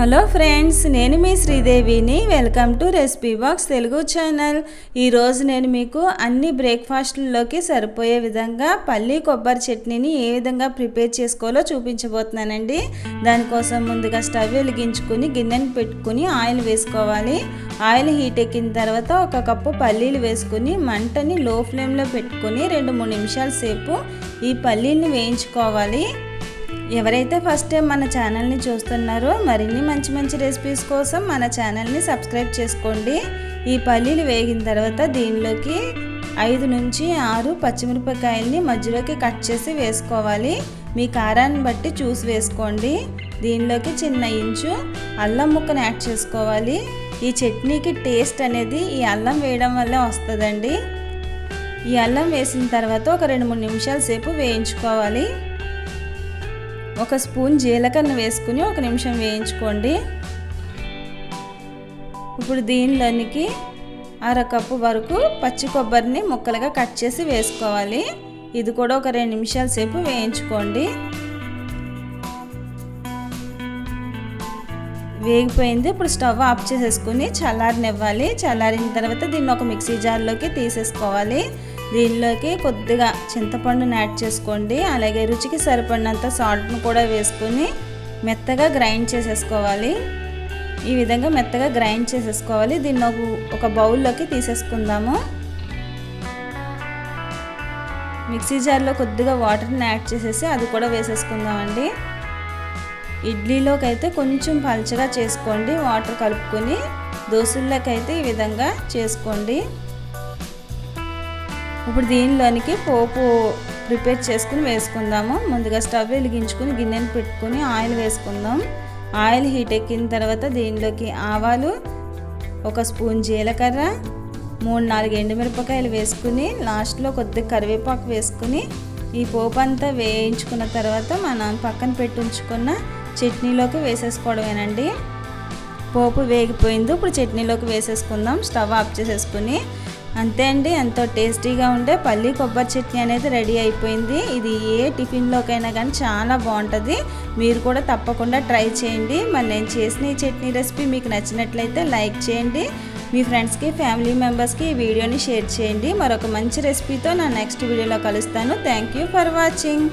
Hello friends నేను మీ శ్రీదేవిని. Welcome to recipe box Telugu channel. ఈరోజు నేను మీకు అన్ని బ్రేక్ఫాస్ట్లలోకి సరిపోయే విధంగా పల్లి కొబ్బరి చట్నీని ఏ విధంగా ప్రిపేర్ చేసుకోవాలో చూపించబోతున్నానండి. దానికోసం ముందుగా స్టవ్ వెలిగించుకుని గిన్నెని పెట్టుకుని ఆయిల్ వేసుకోవాలి. ఆయిల్ హీట్ ఎక్కిన తర్వాత ఒక కప్పు పల్లీలు వేసుకుని మంటని లో ఫ్లేమ్లో పెట్టుకుని రెండు మూడు నిమిషాల సేపు ఈ పల్లీల్ని వేయించుకోవాలి. ఎవరైతే ఫస్ట్ టైం మన ఛానల్ని చూస్తున్నారో మరిన్ని మంచి మంచి రెసిపీస్ కోసం మన ఛానల్ని సబ్స్క్రైబ్ చేసుకోండి. ఈ పల్లీలు వేగిన తర్వాత దీనిలోకి ఐదు నుంచి ఆరు పచ్చిమిరపకాయల్ని మధ్యలోకి కట్ చేసి వేసుకోవాలి. మీ కారాన్ని బట్టి చూసి వేసుకోండి. దీనిలోకి చిన్న ఇంచు అల్లం ముక్కను యాడ్ చేసుకోవాలి. ఈ చట్నీకి టేస్ట్ అనేది ఈ అల్లం వేయడం వల్లే వస్తుందండి. ఈ అల్లం వేసిన తర్వాత ఒక రెండు మూడు నిమిషాల సేపు వేయించుకోవాలి. ఒక స్పూన్ జీలకర్ర వేసుకుని ఒక నిమిషం వేయించుకోండి. ఇప్పుడు దీనిలోనికి అరకప్పు వరకు పచ్చి కొబ్బరిని ముక్కలుగా కట్ చేసి వేసుకోవాలి. ఇది కూడా ఒక రెండు నిమిషాల సేపు వేయించుకోండి. వేగిపోయింది. ఇప్పుడు స్టవ్ ఆఫ్ చేసేసుకుని చల్లారనివ్వాలి. చల్లారిన తర్వాత దీన్ని ఒక మిక్సీ జార్లోకి తీసేసుకోవాలి. దీనిలోకి కొద్దిగా చింతపండుని యాడ్ చేసుకోండి. అలాగే రుచికి సరిపడినంత సాల్ట్ను కూడా వేసుకొని మెత్తగా గ్రైండ్ చేసేసుకోవాలి. ఈ విధంగా మెత్తగా గ్రైండ్ చేసేసుకోవాలి. దీన్ని ఒక ఒక బౌల్లోకి తీసేసుకుందాము. మిక్సీ జార్లో కొద్దిగా వాటర్ని యాడ్ చేసేసి అది కూడా వేసేసుకుందామండి. ఇడ్లీలోకి అయితే కొంచెం పల్చగా చేసుకోండి. వాటర్ కలుపుకొని దోశల్లోకి అయితే ఈ విధంగా చేసుకోండి. ఇప్పుడు దీనిలోనికి పోపు ప్రిపేర్ చేసుకుని వేసుకుందాము. ముందుగా స్టవ్ వెలిగించుకుని గిన్నెను పెట్టుకుని ఆయిల్ వేసుకుందాం. ఆయిల్ హీట్ ఎక్కిన తర్వాత దీనిలోకి ఆవాలు ఒక స్పూన్ జీలకర్ర మూడు నాలుగు ఎండుమిరపకాయలు వేసుకుని లాస్ట్లో కొద్దిగా కరివేపాకు వేసుకుని ఈ పోపు అంతా వేయించుకున్న తర్వాత మనం పక్కన పెట్టి ఉంచుకున్న చట్నీలోకి వేసేసుకోవడమేనండి. పోపు వేగిపోయింది ఇప్పుడు చట్నీలోకి వేసేసుకుందాం. స్టవ్ ఆఫ్ చేసేసుకుని అంతే అండి ఎంతో టేస్టీగా ఉండే పల్లి కొబ్బరి చట్నీ అనేది రెడీ అయిపోయింది. ఇది ఏ టిఫిన్లోకైనా కానీ చాలా బాగుంటుంది. మీరు కూడా తప్పకుండా ట్రై చేయండి. మరి నేను చేసిన ఈ చట్నీ రెసిపీ మీకు నచ్చినట్లయితే లైక్ చేయండి. మీ ఫ్రెండ్స్కి ఫ్యామిలీ మెంబర్స్కి ఈ వీడియోని షేర్ చేయండి. మరొక మంచి రెసిపీతో నా నెక్స్ట్ వీడియోలో కలుస్తాను. Thank you for watching.